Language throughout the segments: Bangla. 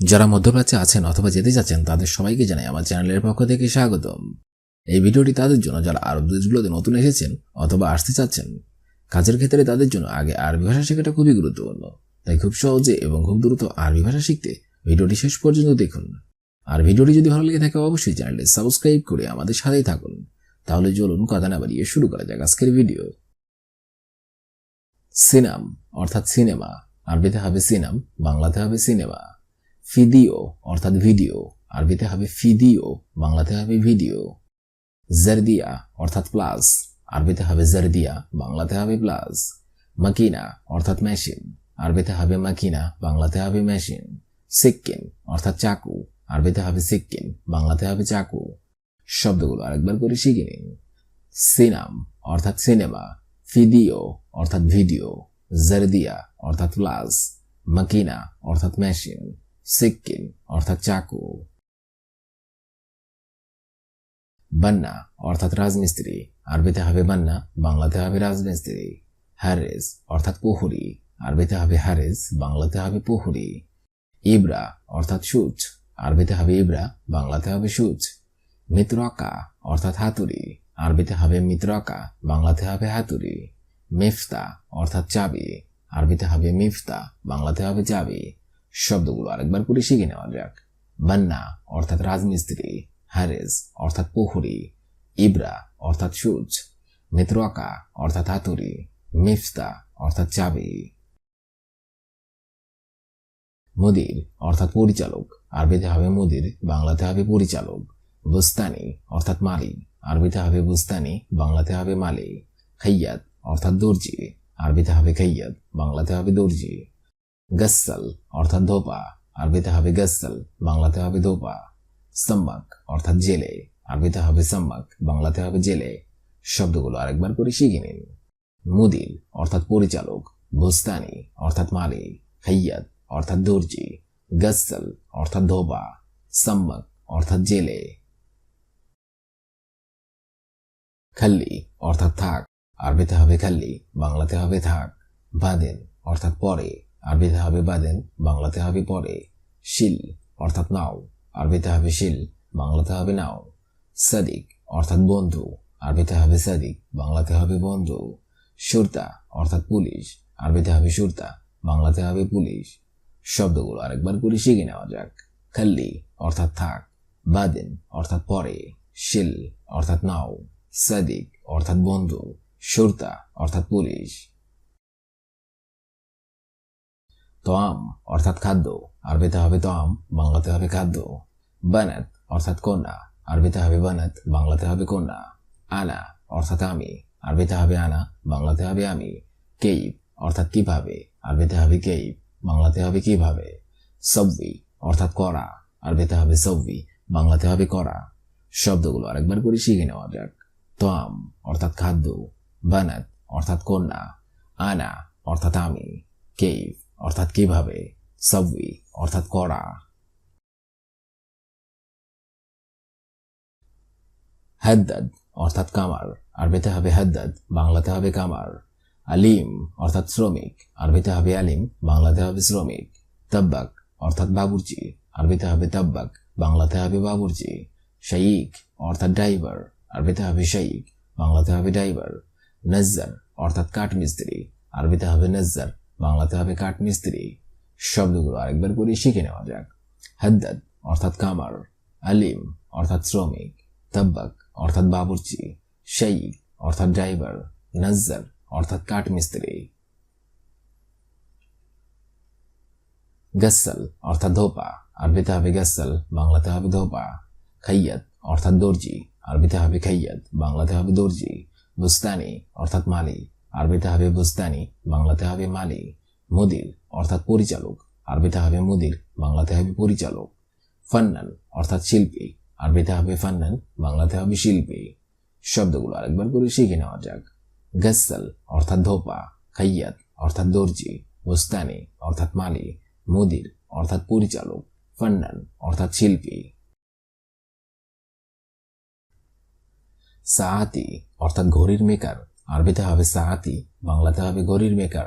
যারা মধ্যপ্রাচ্যে আছেন অথবা যেতে চাচ্ছেন তাদের সবাইকে জানাই আমার চ্যানেলের পক্ষ থেকে স্বাগতম। এই ভিডিওটি তাদের জন্য যারা আরব দেশগুলোতে নতুন এসেছেন অথবা আসতে চাচ্ছেন, কাজের ক্ষেত্রে তাদের জন্য আগে আরবি ভাষা শেখাটা খুবই গুরুত্বপূর্ণ। তাই খুব সহজে এবং খুব দ্রুত আরবি ভাষা শিখতে ভিডিওটি শেষ পর্যন্ত দেখুন। আর ভিডিওটি যদি ভালো লেগে থাকে, অবশ্যই চ্যানেলটি সাবস্ক্রাইব করে আমাদের সাথেই থাকুন। তাহলে চলুন কথা না বাড়িয়ে শুরু করা যাক আজকের ভিডিও। সিনাম, অর্থাৎ সিনেমা। আরবিতে হবে সিনাম, বাংলাতে হবে সিনেমা। ফিদিও, অর্থাৎ ভিডিও। আরবিতে হবে ফিদিও, বাংলাতে হবে ভিডিও। জারদিয়া, অর্থাৎ প্লাস। আরবিতে হবে জারদিয়া, বাংলাতে হবে প্লাস। মাকিনা, অর্থাৎ মেশিন। আরবিতে হবে মাকিনা, বাংলাতে হবে মেশিন। সিক্কিন অর্থাৎ চাকু। আরবিতে হবে সিক্কিন বাংলাতে হবে চাকু। শব্দগুলো আরেকবার করে শিখে নিন। সিনাম, অর্থাৎ সিনেমা। ফিদিও, অর্থাৎ ভিডিও। জারদিয়া, অর্থাৎ প্লাস। মাকিনা, অর্থাৎ মেশিন। সিক্কিন অর্থাৎ চাকু। বান্না, অর্থাৎ রাজমিস্ত্রি। আরবিতে হবে বান্না, বাংলাতে হবে রাজমিস্ত্রি। হ্যারেস অর্থাৎ পুহুরি। আরবিতে হবে হ্যারেস বাংলাতে হবে পুহুরি। ইবরা অর্থাৎ সুচ। আরবিতে হবে ইবরা বাংলাতে হবে সুচ। মিত্রকা অর্থাৎ হাতুড়ি। আরবিতে হবে মিত্রকা বাংলাতে হবে হাতুড়ি। মিফতা অর্থাৎ চাবি। আরবিতে হবে মিফতা বাংলাতে হবে চাবি। শব্দগুলো আরেকবার করে শিখে নেওয়া যাক। বান্না অর্থাৎ রাজমিস্ত্রি হ্যারেস অর্থাৎ পুহুরি ইবরা অর্থাৎ সুচ মিত্রকা অর্থাৎ হাতুড়ি, মিফতা অর্থাৎ চাবি। মুদির অর্থাৎ পরিচালক, আরবিতে হবে মুদির, বাংলাতে হবে পরিচালক। বুস্তানি অর্থাৎ মালি, আরবিতে হবে বুস্তানি, বাংলাতে হবে মালি। খাইয়াত অর্থাৎ দর্জি, আরবিতে হবে খাইয়াত, বাংলাতে হবে দর্জি। গস্সাল অর্থাৎ ধোপা আরবিতে হবে গস্সাল বাংলাতে হবে ধোপা সাম্মাক, অর্থাৎ জেলে। আরবিতে হবে সাম্মাক, বাংলাতে হবে জেলে। শব্দগুলো আরেকবার করে শিখে নিন। মুদির, অর্থাৎ পরিচালক। বুস্তানি, অর্থাৎ মালি খাইয়াত অর্থাৎ দর্জি। গস্সাল অর্থাৎ ধোপা সাম্মাক, অর্থাৎ জেলে। খাল্লি, অর্থাৎ থাক। আরবিতে হবে খাল্লি, বাংলাতে হবে থাক। বাদেন, অর্থাৎ পরে। আরবিতে হবে বাদেন, বাংলাতে হবে পরে। শিল, অর্থাৎ নাও। আরবিতে হবে শিল, বাংলাতে হবে নাও। সাদিক, অর্থাৎ বন্ধু। আরবিতে হবে সাদিক, বাংলাতে হবে বন্ধু। সুরতা, অর্থাৎ পুলিশ। আরবিতে হবে সুরতা, বাংলাতে হবে পুলিশ। শব্দগুলো আরেকবার করে শিখে নেওয়া যাক। খাল্লি, অর্থাৎ থাক। বাদেন, অর্থাৎ পরে। শিল, অর্থাৎ নাও। সাদিক, অর্থাৎ বন্ধু। সুরতা, অর্থাৎ পুলিশ। তোয়াম অর্থাৎ খাদ্য। আরবিতে হবে তোয়াম বাংলাতে হবে খাদ্য। বানাত অর্থাৎ কন্যা। আরবিতে হবে বানাত বাংলাতে হবে কন্যা। আনা অর্থাৎ আমি। আরবিতে হবে আনা বাংলাতে হবে আমি। কেইব অর্থাৎ কীভাবে। আরবিতে হবে কেইব বাংলাতে হবে কীভাবে। সব্বি অর্থাৎ করা আরবিতে হবে সব্বি বাংলাতে হবে করা শব্দগুলো আরেকবার করে শিখে নেওয়া যাক। তোয়াম অর্থাৎ খাদ্য। বানাত অর্থাৎ কন্যা। আনা অর্থাৎ আমি। কেইভ অর্থাৎ কীভাবে? সবই অর্থাৎ করা হাদ্দাদ অর্থাৎ কামার। আরবিতে হবে হাদ্দাদ বাংলাতে হবে কামার। আলিম অর্থাৎ শ্রমিক। আরবিতে হবে আলিম বাংলাতে হবে শ্রমিক। তাব্বাক অর্থাৎ বাবুর্চি। আরবিতে হবে তাব্বাক বাংলাতে হবে বাবুর্চি। শাইক অর্থাৎ ড্রাইভার আরবিতে হবে শাইক বাংলাতে হবে ড্রাইভার নজ্জার অর্থাৎ কাঠমিস্ত্রি। আরবিতে হবে নজ্জার বাংলাতে হবে কাঠমিস্ত্রি। শব্দগুলো আরেকবার করে শিখে নেওয়া যাক। হাদ্দাদ, অর্থাৎ কামার। আলিম, অর্থাৎ শ্রমিক। তাব্বাক, অর্থাৎ বাবুর্চি। শাইক অর্থাৎ ড্রাইভার। নজ্জার অর্থাৎ কাঠমিস্ত্রি। গস্সাল, অর্থাৎ ধোপা। আরবিতে হবে গস্সাল, বাংলাতে হবে ধোপা। খাইয়াত, অর্থাৎ দর্জি। আরবিতে হবে খাইয়াত, বাংলাতে হবে দর্জি। বুস্তানি, অর্থাৎ মালি। আরবিতে হবে বুস্তানি, বাংলাতে হবে মালি, মুদির অর্থাৎ পরিচালক। আরবিতে হবে মুদির, বাংলাতে হবে পরিচালক। ফান্নান অর্থাৎ শিল্পী। আরবিতে হবে ফান্নান, বাংলাতে হবে শিল্পী। শব্দগুলো আরেকবার করে শিখে নেওয়া যাক। গস্সাল অর্থাৎ ধোপা, খাইয়াত অর্থাৎ দর্জি, বুস্তানি অর্থাৎ মালি, মুদির অর্থাৎ পরিচালক, ফান্নান অর্থাৎ শিল্পী। সাহাতি অর্থাৎ ঘড়ির মেকার আরবিতে হবে সাহাতি, বাংলাতে হবে গরির মেকার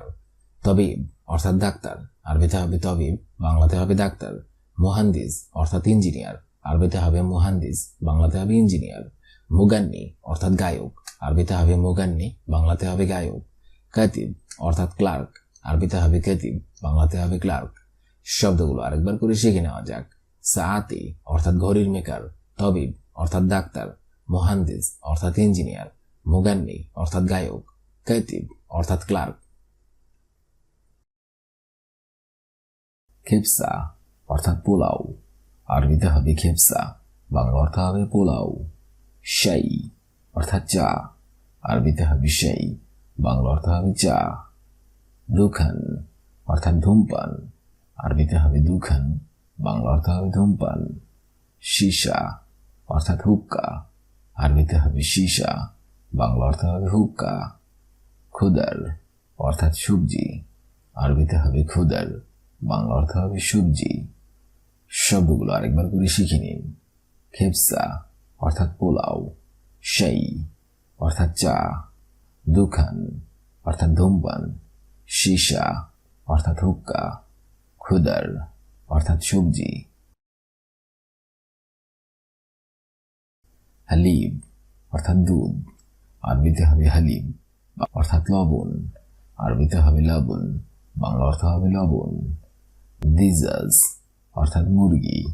তবিব অর্থাৎ ডাক্তার। আরবিতে হবে তবিব, বাংলাতে হবে ডাক্তার। মুহান্দিস, অর্থাৎ ইঞ্জিনিয়ার। আরবিতে হবে মুহান্দিস, বাংলাতে হবে ইঞ্জিনিয়ার। মুগান্নি, অর্থাৎ গায়ক। আরবিতে হবে মুগান্নি, বাংলাতে হবে গায়ক। কাতিব, অর্থাৎ ক্লার্ক। আরবিতে হবে কাতিব, বাংলাতে হবে ক্লার্ক। শব্দগুলো আরেকবার করে শিখে নেওয়া যাক। সাআতি অর্থাৎ ঘড়ির মেকার তবিব, অর্থাৎ ডাক্তার। মোহান্দিস, অর্থাৎ ইঞ্জিনিয়ার। মুগান্নি অর্থাৎ গায়ক কাতিব অর্থাৎ ক্লার্ক খেপসা অর্থাৎ পোলাও আরবিতে হবে খেপসা বাংলা অর্থ হবে পোলাও শাই অর্থাৎ চা। আরবিতে হবে শাই বাংলা অর্থ হবে চা। দুখান, অর্থাৎ ধূমপান। আরবিতে হবে দুখান, বাংলা অর্থ হবে ধূমপান। সীসা, অর্থাৎ হুক্কা। আরবিতে হবে সীসা বাংলা অর্থ হবে হুক্কা খুদার অর্থাৎ সবজি। আরবিতে হবে খুদার বাংলা অর্থ হবে সবজি। শব্দগুলো আরেকবার করে শিখে নিন। খেপসা, অর্থাৎ পোলাও। সেই, অর্থাৎ চা। দুখান, অর্থাৎ ধূমপান। সীসা, অর্থাৎ হুক্কা। খুদার অর্থাৎ সবজি। হালিব অর্থাৎ দুধ। আরবিতে হবে হালিম, অর্থাৎ লবণ। আরবিতে হবে লবণ, বাংলা অর্থ হবে লবণ। দিজাজ, অর্থাৎ মুরগি।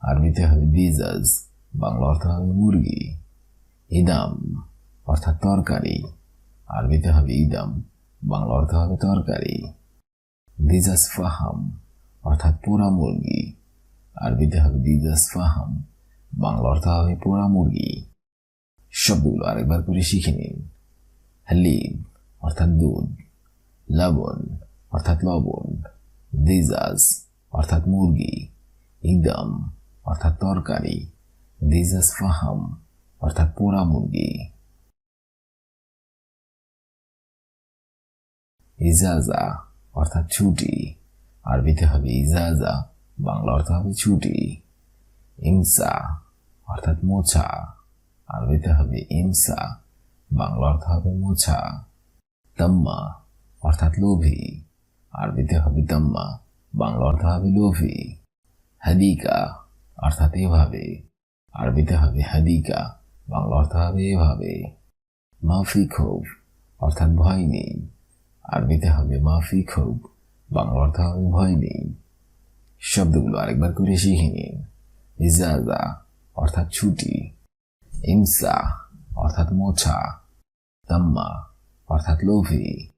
আরবিতে হবে দিজাজ, বাংলা অর্থ হবে মুরগি। ইদাম, অর্থাৎ তরকারি। আরবিতে হবে ইদাম, বাংলা অর্থ হবে তরকারি। দিজাজ ফাহাম, অর্থাৎ পোড়া মুরগি। আরবিতে হবে দিজাজ ফাহাম, বাংলা অর্থ হবে পোড়া মুরগি। শব্দগুলো আরেকবার করে শিখে নিন। হালিব অর্থাৎ দুধ। লবণ, অর্থাৎ লবণ। দিজাজ, অর্থাৎ মুরগি। ইদম, অর্থাৎ তরকারি। দিজাজ ফাহাম, অর্থাৎ পোড়া মুরগি। ইজাজা, অর্থাৎ ছুটি। আরবিতে হবে ইজাজা, বাংলা অর্থ হবে ছুটি। ইমসা, অর্থাৎ মোছা। আরবিতে হবে ইমসা, বাংলা অর্থ হবে মোছা তাম্মা অর্থাৎ লোভী। আরবিতে হবে তাম্মা বাংলা অর্থ হবে লোভী। হাদিকা অর্থাৎ এভাবে। আরবিতে হবে হাদিকা, বাংলা অর্থ হবে এভাবে। মাফি ক্ষোভ অর্থাৎ ভয় নেই। আরবিতে হবে মাফি ক্ষোভ, বাংলা অর্থ হবে ভয় নেই। শব্দগুলো আরেকবার করে শিখে নিন। ইজাজা অর্থাৎ ছুটি। ইমসা, অর্থাৎ মোছা তাম্মা অর্থাৎ লোভী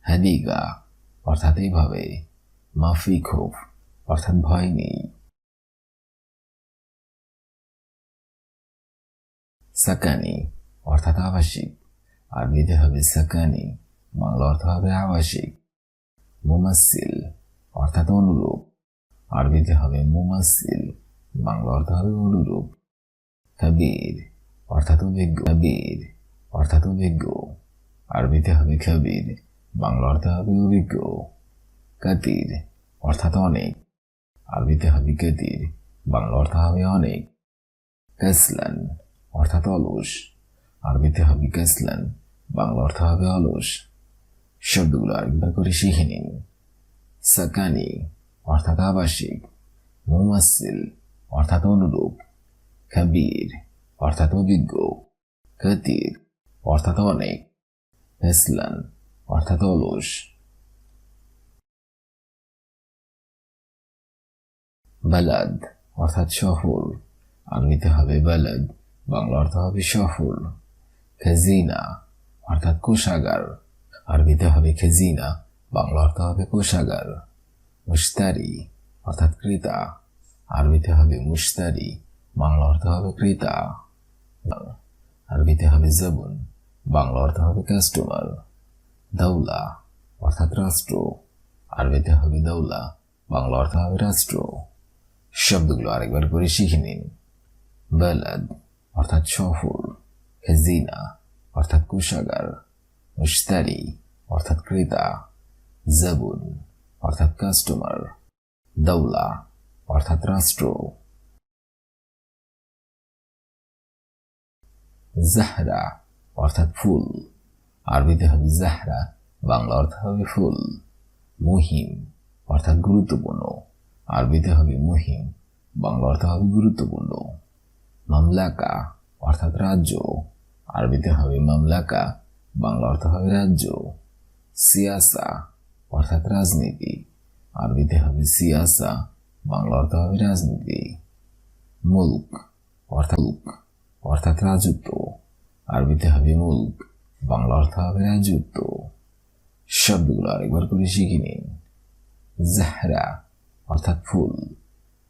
হাদিগা অর্থাৎ এইভাবে, মাফি ক্ষোভ অর্থাৎ ভয় নেই। সাকানি, অর্থাৎ আবাসিক আরবিতে হবে সাকানি, বাংলা অর্থ হবে আবাসিক। মুমাসিল অর্থাৎ অনুরূপ আরবিতে হবে মুমাসিল বাংলা অর্থ হবে অনুরূপ। কাবির অর্থাৎ অভিজ্ঞ কাবির অর্থাৎ অভিজ্ঞ আরবিতে হবে খাবির বাংলা অর্থ হবে অভিজ্ঞ, কাতির, অর্থাৎ অনেক। আরবিতে হবে কাতির, বাংলা অর্থ হবে অনেক। কাসলান, অর্থাৎ অলস। আরবিতে হবে কাসলান, বাংলা অর্থ হবে অলস। শব্দগুলো আরেকবার করে শিখে নিন। সাকানি, অর্থাৎ আবাসিক। মুমাসিল অর্থাৎ অনুরূপ। খাবির অর্থাৎ অভিজ্ঞ কাতির অর্থাৎ অনেক, ফেসলান, অর্থাৎ অলস। বালাদ, অর্থাৎ শহর আরবিতে হবে বালাদ, বাংলা অর্থ হবে শহর খেজিনা, অর্থাৎ কোষাগার। আরবিতে হবে খেজিনা, বাংলা অর্থ হবে কোষাগার। মুস্তারি অর্থাৎ ক্রেতা। আরবিতে হবে মুস্তারি বাংলা অর্থ হবে ক্রেতা। আরবিতে হবে জবুন। বাংলা অর্থ হবে কাস্টমার দৌলা অর্থাৎ রাষ্ট্র। আরবিতে হবে দৌলা, বাংলা অর্থ হবে রাষ্ট্র। শব্দগুলো আরেকবার করে শিখে নিন। বেলাদ অর্থাৎ সফর খেজিনা অর্থাৎ কোষাগার মুস্তারি অর্থাৎ ক্রেতা, জবুন অর্থাৎ কাস্টমার দৌলা অর্থাৎ রাষ্ট্র। জাহরা অর্থাৎ ফুল। আরবিতে হবে জাহরা বাংলা অর্থ হবে ফুল। মুহিম অর্থাৎ গুরুত্বপূর্ণ। আরবিতে হবে মুহিম বাংলা অর্থ হবে গুরুত্বপূর্ণ। মামলাকা অর্থাৎ রাজ্য। আরবিতে হবে মামলাকা বাংলা অর্থ হবে রাজ্য। সিয়াসা অর্থাৎ রাজনীতি। আরবিতে হবে সিয়াসা বাংলা অর্থ হবে রাজনীতি। মুলক অর্থাৎ অর্থাৎ রাজত্ব। আরবিতে হবে মুলক, বাংলা অর্থ হবে রাজত্ব। শব্দগুলো আরেকবার করে শিখে নিন। জাহরা, অর্থাৎ ফুল।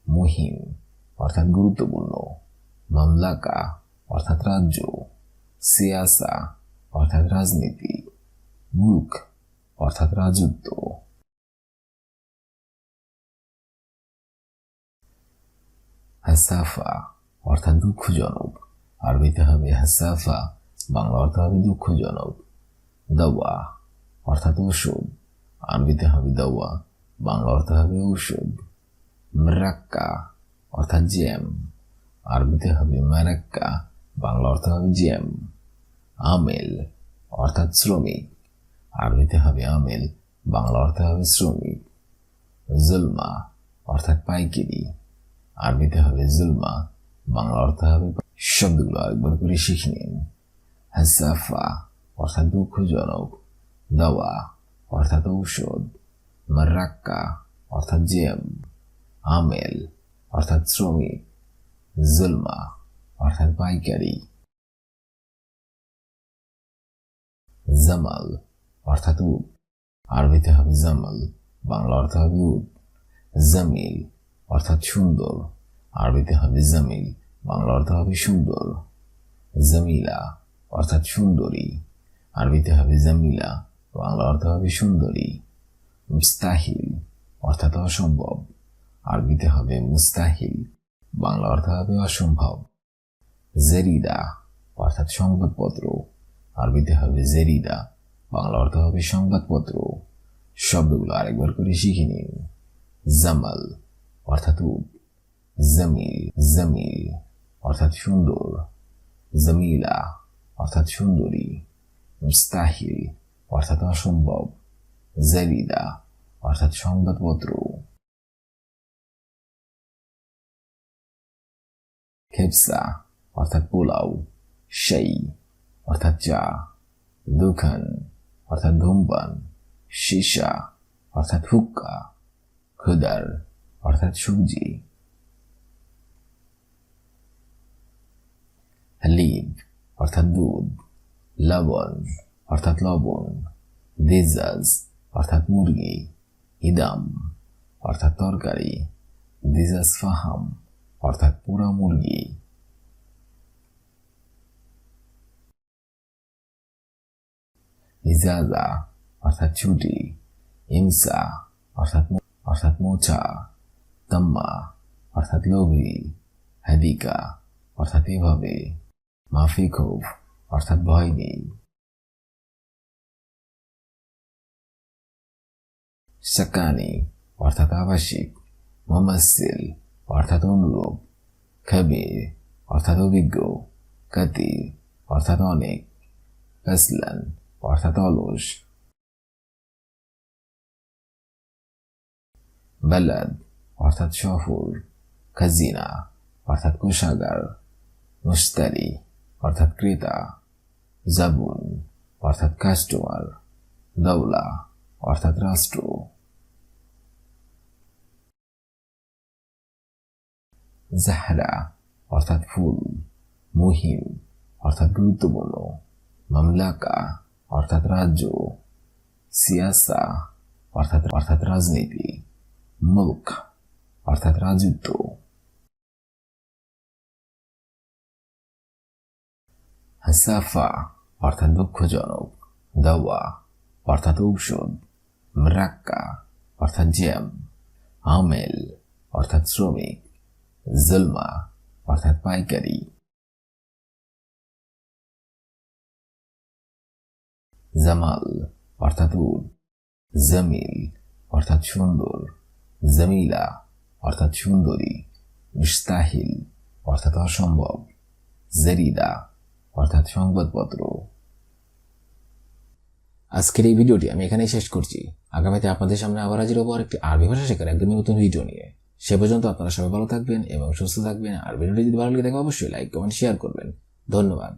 মুহিম, অর্থাৎ গুরুত্বপূর্ণ। মামলাকা, অর্থাৎ রাজ্য। সিয়াসা, অর্থাৎ রাজনীতি। মুলক, অর্থাৎ রাজত্ব। হাসাফা অর্থাৎ দুঃখজনক। আরবিতে হবে হাসাফা, বাংলা অর্থ হবে দুঃখজনক। দাওয়া অর্থাৎ ঔষধ আরবিতে হবে দাওয়া, বাংলা অর্থ হবে ঔষধ মরাক্কা অর্থাৎ জ্যাম। আরবিতে হবে মারাক্কা, বাংলা অর্থ হবে জ্যাম। আমেল অর্থাৎ শ্রমিক। আরবিতে হবে আমেল, বাংলা অর্থ হবে শ্রমিক। জুলমা অর্থাৎ পাইকিরি। আরবিতে হবে জুলমা, বাংলা অর্থ হবে শব্দগুলো একবার করে শিখে নিন হাসাফা অর্থাৎ দুঃখজনক দাওয়া অর্থাৎ ঔষধ মারাক্কা অর্থাৎ জেম আমেল অর্থাৎ শ্রমিক জুলমা অর্থাৎ পাইকারি জামাল অর্থাৎ উট আরবিতে হবে জামাল বাংলা অর্থ হবে উট জামিল অর্থাৎ সুন্দর আরবিতে হবে জামিল বাংলা অর্থ হবে সুন্দর। জামিলা অর্থাৎ সুন্দরী। আরবিতে হবে জামিলা, বাংলা অর্থ হবে সুন্দরী। মুস্তাহিল অর্থাৎ অসম্ভব। আরবিতে হবে মুস্তাহিল, বাংলা অর্থ হবে অসম্ভব। জেরিদা অর্থাৎ সংবাদপত্র। আরবিতে হবে জেরিদা, বাংলা অর্থ হবে সংবাদপত্র। শব্দগুলো আরেকবার করে শিখে নিন। জামাল অর্থাৎ উট জমিল, জামিল। অর্থাৎ সুন্দর, জামিলা, অর্থাৎ সুন্দরী, মুস্তাহিল, অর্থাৎ অসম্ভব জারিদা অর্থাৎ সংবাদপত্র। খেপসা, অর্থাৎ পোলাও সেই অর্থাৎ চা। দুখান, অর্থাৎ ধূমপান, সীসা, অর্থাৎ হুক্কা। খুদার, অর্থাৎ সবজি। হালিব অর্থাৎ দুধ, লবণ, অর্থাৎ লবণ, দিজাজ, অর্থাৎ মুরগি, ইদাম, অর্থাৎ তরকারি, দিজাজ ফাহাম, অর্থাৎ পুরা মুরগি। ইজাজা, অর্থাৎ ছুটি। ইমসা, অর্থাৎ অর্থাৎ মোছা তাম্মা, অর্থাৎ লোভী। হাদিকা অর্থাৎ এভাবে। মাফিকুফ অর্থাৎ ভয় নেই সাকানি অর্থাৎ আবাসিক মোমাসিল অর্থাৎ অনুরূপ খাবির অর্থাৎ অভিজ্ঞ কাতি অর্থাৎ অনেক কাসলান অর্থাৎ অলস বালাদ অর্থাৎ শহর খাজিনা অর্থাৎ কোষাগার মুস্তারি অর্থাৎ ক্রেতা, জাবুন, অর্থাৎ কাস্টমার, দৌলা, অর্থাৎ রাষ্ট্র। জাহরা, অর্থাৎ ফুল, মুহিম, অর্থাৎ গুরুত্বপূর্ণ। মামলাকা, অর্থাৎ রাজ্য। সিয়াসা, অর্থাৎ অর্থাৎ রাজনীতি। মুলক, অর্থাৎ রাজত্ব। হাসাফা অর্থাৎ দুঃখজনক। দাওয়া, অর্থাৎ ঔষধ। মরাক্কা, অর্থাৎ জ্যাম। আমেল, অর্থাৎ শ্রমিক। জুলমা, অর্থাৎ পাইকারি। জামাল, অর্থাৎ উট। জমিল, অর্থাৎ সুন্দর। জমিলা, অর্থাৎ সুন্দরী। মুস্তাহিল, অর্থাৎ অসম্ভব। জেরিদা অর্থাৎ সংবাদপত্র। আজকের এই ভিডিওটি আমি এখানেই শেষ করছি। আগামীতে আপনাদের সামনে আবার হাজির হব একটি আরবি ভাষা শেখার একদমই নতুন ভিডিও নিয়ে। সে পর্যন্ত আপনারা সবাই ভালো থাকবেন এবং সুস্থ থাকবেন। আর ভিডিওটি যদি ভালো লাগে থাকে, অবশ্যই লাইক কমেন্ট শেয়ার করবেন। ধন্যবাদ।